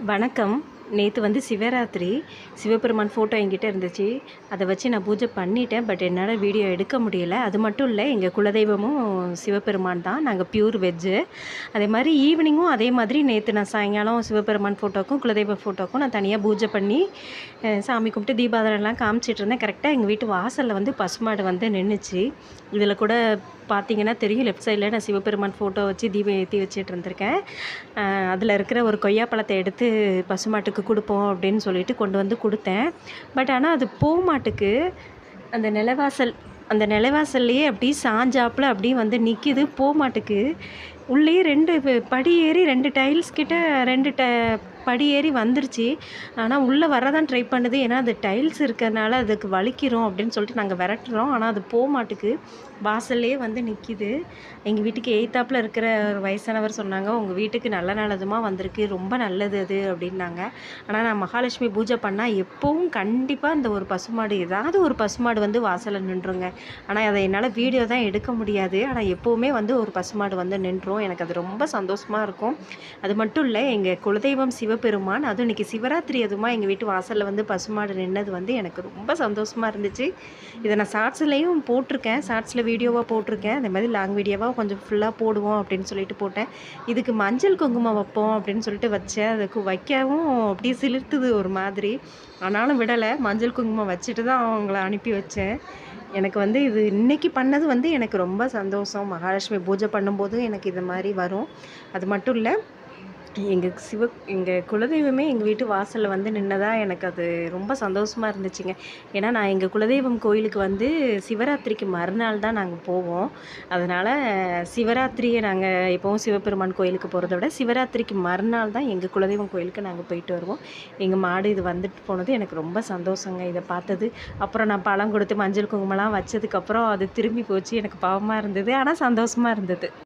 வணக்கம். நேற்று வந்து சிவராத்திரி சிவபெருமான் ஃபோட்டோ என்கிட்ட இருந்துச்சு. அதை வச்சு நான் பூஜை பண்ணிட்டேன். பட் என்னால் வீடியோ எடுக்க முடியல. அது மட்டும் இல்லை எங்கள் குலதெய்வமும் சிவபெருமான் தான். நாங்கள் பியூர் வெஜ்ஜு அதே மாதிரி ஈவினிங்கும் அதே மாதிரி நேற்று நான் சாயங்காலம் சிவபெருமான் ஃபோட்டோக்கும் குலதெய்வ ஃபோட்டோக்கும் நான் தனியாக பூஜை பண்ணி சாமி கும்பிட்டு தீபாவளிலாம் காமிச்சிட்டு இருந்தேன். கரெக்டாக எங்கள் வீட்டு வாசலில் வந்து பசுமாடு வந்து நின்றுச்சு இதில் கூட பார்த்தீங்கன்னா தெரியும் லெஃப்ட் சைடில் நான் சிவபெருமான் ஃபோட்டோ வச்சு தீபம் ஏற்றி வச்சுட்டு இருந்திருக்கேன். அதில் இருக்கிற ஒரு கொய்யாப்பழத்தை எடுத்து பசுமாட்டு பசுமாட்டுக்கு கொடுப்போம் அப்படின்னு சொல்லிட்டு கொண்டு வந்து கொடுத்தேன். பட் ஆனால் அது பூமாட்டுக்கு அந்த நிலவாசல் அந்த நிலவாசல்லையே அப்படி சாஞ்சாப்பில் அப்படியே வந்து நிற்கிது பூமாட்டுக்கு உள்ளே ரெண்டு படி ஏறி ரெண்டு டைல்ஸ் கிட்ட ரெண்டு ட படி ஏறி வந்துருச்சு. ஆனால் உள்ளே வரதான் ட்ரை பண்ணுது. ஏன்னா அது டைல்ஸ் இருக்கிறதுனால அதுக்கு வலிக்கிறோம் அப்படின்னு சொல்லிட்டு நாங்கள் விரட்டுறோம். ஆனால் அது போக மாட்டுக்கு. வாசல்லே வந்து நிற்கிது எங்கள் வீட்டுக்கு எய்த்தாப்பில் இருக்கிற ஒரு வயசானவர் சொன்னாங்க உங்கள் வீட்டுக்கு நல்ல நல்லதுமாக வந்திருக்கு. ரொம்ப நல்லது அது அப்படின்னாங்க. ஆனால் நான் மகாலட்சுமி பூஜை பண்ணால் எப்போவும் கண்டிப்பாக அந்த ஒரு பசுமாடு ஏதாவது ஒரு பசுமாடு வந்து வாசலில் நின்றுங்க ஆனால் அதை என்னால் வீடியோ தான் எடுக்க முடியாது. ஆனால் எப்போவுமே வந்து ஒரு பசுமாடு வந்து நின்றும். எனக்கு அது ரொம்ப சந்தோஷமாக இருக்கும். அது மட்டும் இல்லை எங்கள் குலதெய்வம் சிவபெருமான் அதுவும் இன்றைக்கி சிவராத்திரி அதுமா எங்கள் வீட்டு வாசலில் வந்து பசுமாடு நின்னது வந்து எனக்கு ரொம்ப சந்தோஷமாக இருந்துச்சு. இதை நான் ஷார்ட்ஸ்லேயும் போட்டிருக்கேன். ஷார்ட்ஸில் வீடியோவாக போட்டிருக்கேன். அதே மாதிரி லாங் வீடியோவாக கொஞ்சம் ஃபுல்லாக போடுவோம் அப்படின்னு சொல்லிட்டு போட்டேன். இதுக்கு மஞ்சள் குங்குமம் வைப்போம் அப்படின்னு சொல்லிட்டு வச்சேன். அதுக்கு வைக்கவும் அப்படியே சிலிர்த்துது ஒரு மாதிரி. ஆனாலும் விடலை. மஞ்சள் குங்குமம் வச்சுட்டு தான் அவங்கள அனுப்பி வச்சேன். எனக்கு வந்து இது இன்றைக்கி பண்ணது வந்து எனக்கு ரொம்ப சந்தோஷம். மகாலட்சுமி பூஜை பண்ணும்போதும் எனக்கு இது மாதிரி வரும். அது மட்டும் இல்லை எங்கள் சிவ எங்கள் குலதெய்வமே எங்கள் வீட்டு வாசலில் வந்து நின்னதாக எனக்கு அது ரொம்ப சந்தோஷமாக இருந்துச்சுங்க. ஏன்னா நான் எங்கள் குலதெய்வம் கோயிலுக்கு வந்து சிவராத்திரிக்கு மறுநாள் தான் நாங்கள் போவோம். அதனால் சிவராத்திரியை நாங்கள் எப்போவும் சிவபெருமான் கோயிலுக்கு போகிறத விட சிவராத்திரிக்கு மறுநாள் தான் எங்கள் குலதெய்வம் கோயிலுக்கு நாங்கள் போயிட்டு வருவோம். எங்கள் மாடு இது வந்துட்டு போனது எனக்கு ரொம்ப சந்தோஷங்க. இதை பார்த்தது அப்புறம் நான் பழம் கொடுத்து மஞ்சள் குங்குமம்லாம் வச்சதுக்கப்புறம் அது திரும்பி போச்சு. எனக்கு பாவமாக இருந்தது. ஆனால் சந்தோஷமாக இருந்தது.